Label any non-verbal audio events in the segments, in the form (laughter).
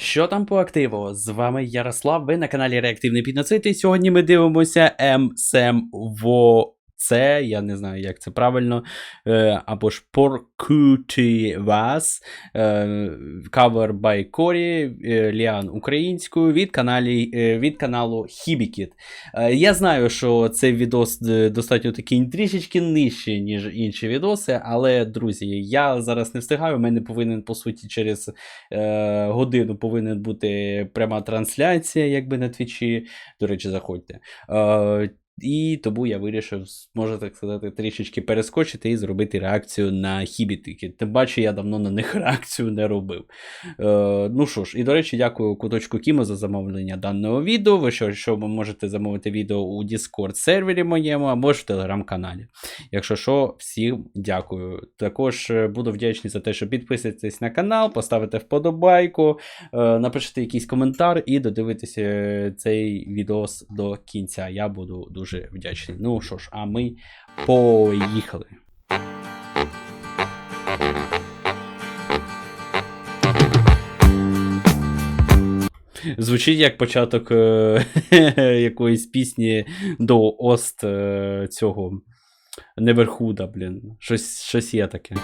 Що там по активу? З вами Ярослав, ви на каналі Реактивний Підноцит, і сьогодні ми дивимося МСМВО. Це, я не знаю, як це правильно, е, або ж Вас, кавер by Корі, е, Ліан українською від, каналі, е, від каналу Хібікіт. Я знаю, що цей відос достатньо такий трішечки нижчий, ніж інші відоси, але, друзі, я зараз не встигаю, у мене повинен, по суті, через годину повинен бути пряма трансляція, якби на твічі. До речі, заходьте. І тому я вирішив, можна так сказати, трішечки перескочити і зробити реакцію на хібітики. Тим паче, я давно на них (laughs) реакцію не робив. Е, ну що ж, і до речі, дякую куточку Кімо за замовлення даного відео. Ви що, що ви можете замовити відео у Discord сервері моєму або ж в телеграм-каналі. Якщо що, всім дякую. Також е, буду вдячний за те, що підписуєтесь на канал, поставите вподобайку, е, напишете якийсь коментар і додивитеся е, цей відос до кінця. Я буду дуже вдячний. Ну що ж, а ми поїхали. Звучить як початок е, (laughs) якоїсь пісні до Ост е, цього Неверхуда, блін. Щось, щось є таке.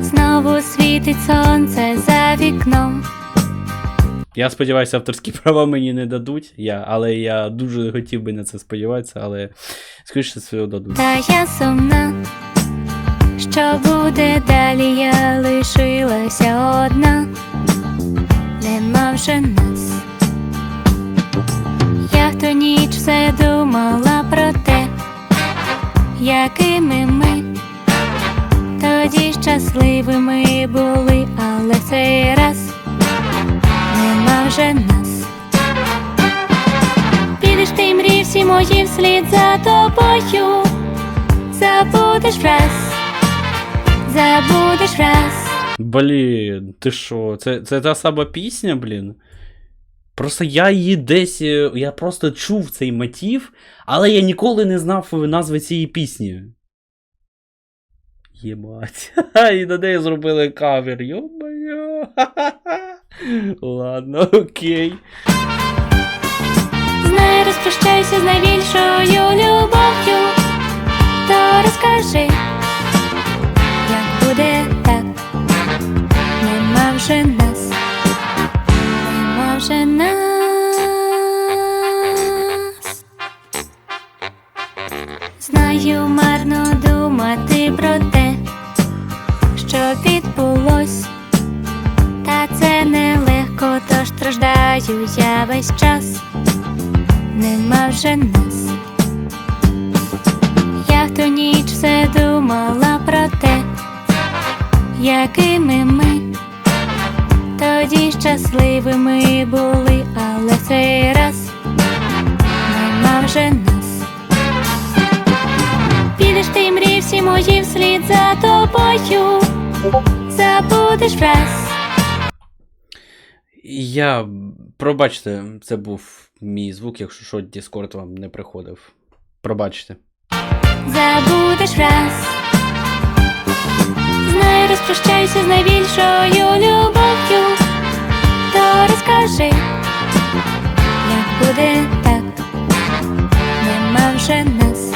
Знову світить сонце за вікном. Я сподіваюся, авторські (laughs) права мені не дадуть, я, але я дуже хотів би на це сподіватися, але скоріше всього дадуть. Та я сумна. Що буде далі, я лишилася одна, нема вже нас. Я ту ніч все думала про те, якими ми тоді щасливими були, але цей раз нема нас. Підеш ти мрій всі мої вслід за тобою, забудеш раз, забудеш раз. Блін, ти що? Це, це та сама пісня, блін? Просто я її десь. е, Я просто чув цей мотив, але я ніколи не знав назви цієї пісні. Єбать. (laughs) І на неї зробили кавер. Йо-моє. (laughs) Ладно, окей. Знай, розпрощайся з найбільшою любов'ю, то розкажи, як буде так, нема вже нас, нема вже нас. Знаю, марно думати про те, що відбулось, страждаю я весь час нема вже нас. Я в ту ніч все думала про те, якими ми тоді щасливими були, але цей раз нема вже нас. Підеш ти мрій всі мої вслід за тобою, забудеш раз. Я. Пробачте, це був мій звук, якщо що, Discord вам не приходив. Пробачте. забудеш раз. Знай, розпрощайся з найбільшою любов'ю, то розкажи, як буде так, нема вже нас,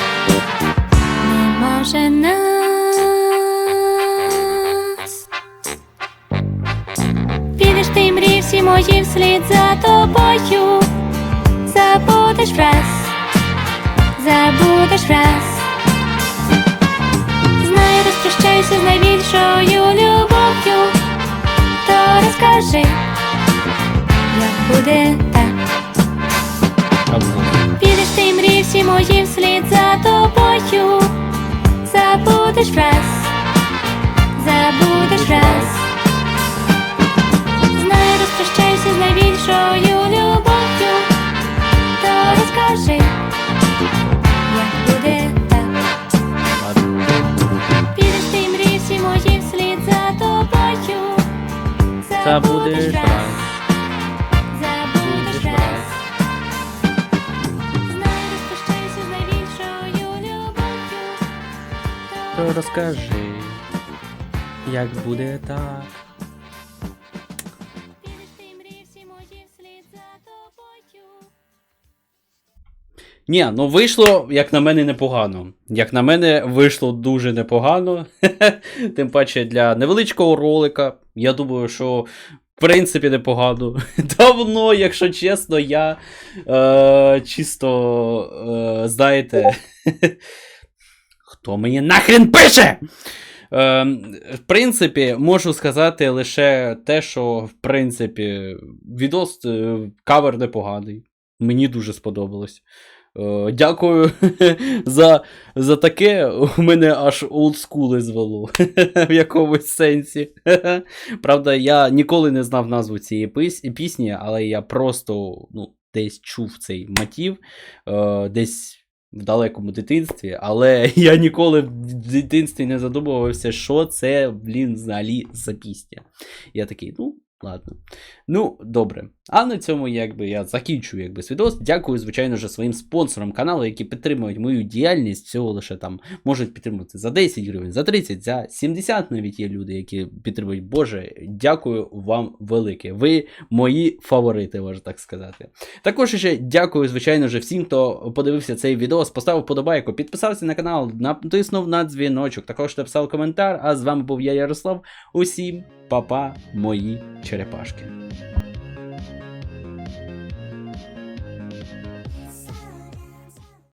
нема вже нас. Мої вслід за тобою, забудеш раз забудеш раз. Знай, розпрощайся з найбільшою любов'ю, то розкажи, як буде так. Підеш ти мрій всі мої вслід за тобою, забудеш раз, забудеш раз. Забудеш раз. забудеш раз. Знай, розпрощайся з найбільшою любов'ю. То розкажи, як буде так. Ні, ну вийшло, як на мене, непогано. Як на мене, вийшло дуже непогано. (laughs) Тим паче для невеличкого ролика. Я думаю, що в принципі непогано. (laughs) Давно, якщо чесно, я е, чисто, е, знаєте. (laughs) Хто мені нахрен пише? Е, в принципі, можу сказати лише те, що в принципі відос е, кавер непоганий. Мені дуже сподобалось. Е, Дякую (laughs) за, за таке. У мене аж олдскули звело (laughs) в якомусь сенсі. (laughs) Правда, я ніколи не знав назву цієї пісні, але я просто ну, десь чув цей мотив, е, десь в далекому дитинстві, але я ніколи в дитинстві не задумувався, що це, блін, взагалі за пісня. Я такий, ну. Ладно. Ну, добре. А на цьому якби я закінчую якби свідос. Дякую, звичайно ж, своїм спонсорам каналу, які підтримують мою діяльність. Всього лише там можуть підтримувати за 10 гривень, за 30, за 70 навіть є люди, які підтримують. Боже, дякую вам велике. Ви мої фаворити, можна так сказати. Також ще дякую, звичайно ж, всім, хто подивився цей відео, поставив подобайку, підписався на канал, натиснув на дзвіночок, також написав коментар. А з вами був я, Ярослав. Усім па-па, мої черепашки.